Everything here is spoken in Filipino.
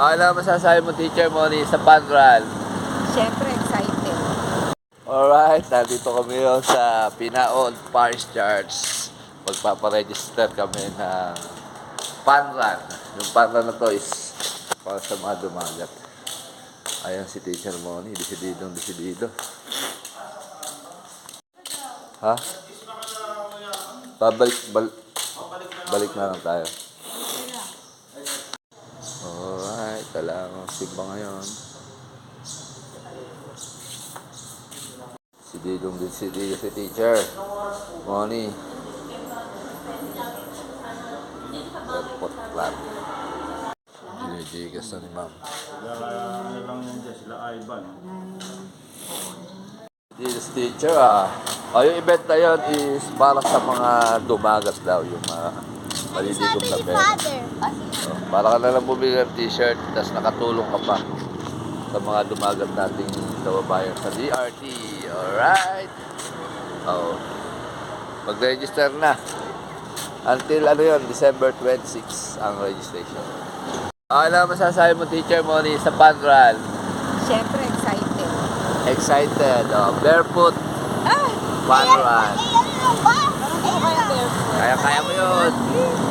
Ano masasabi mo, Teacher Moni, sa Panral? Siyempre, excited. Alright, nandito kami yun sa Pinaon Parish Church. Magpaparegister kami ng Panran. Yung Panran na to is para sa mga dumagat. Ayan si Teacher Moni, desididong desidido. Ha? Babalik, bal, balik na lang tayo. Alright, kailangan simba ngayon. Si Didong din si Didong si teacher. Moni. Airport plan. Ginigigas na ni ma'am. Sila, lang teacher ah. Oh, yung event na yun is para sa mga dumagat daw. Yung mga maliligom na pera. Oh, para ka na lang bumili ng t-shirt, tapos nakatulong ka pa sa mga dumagat nating kababayan sa DRT. Alright? Oh. Mag-register na. Until ano yun, December 26 ang registration. Ano masasabi mo, Teacher Moni, sa Panral? Siyempre, excited. Excited. Oh, barefoot Ah! Panral. Ano kaya barefoot? Kaya-kaya mo yun. Magkano paano sa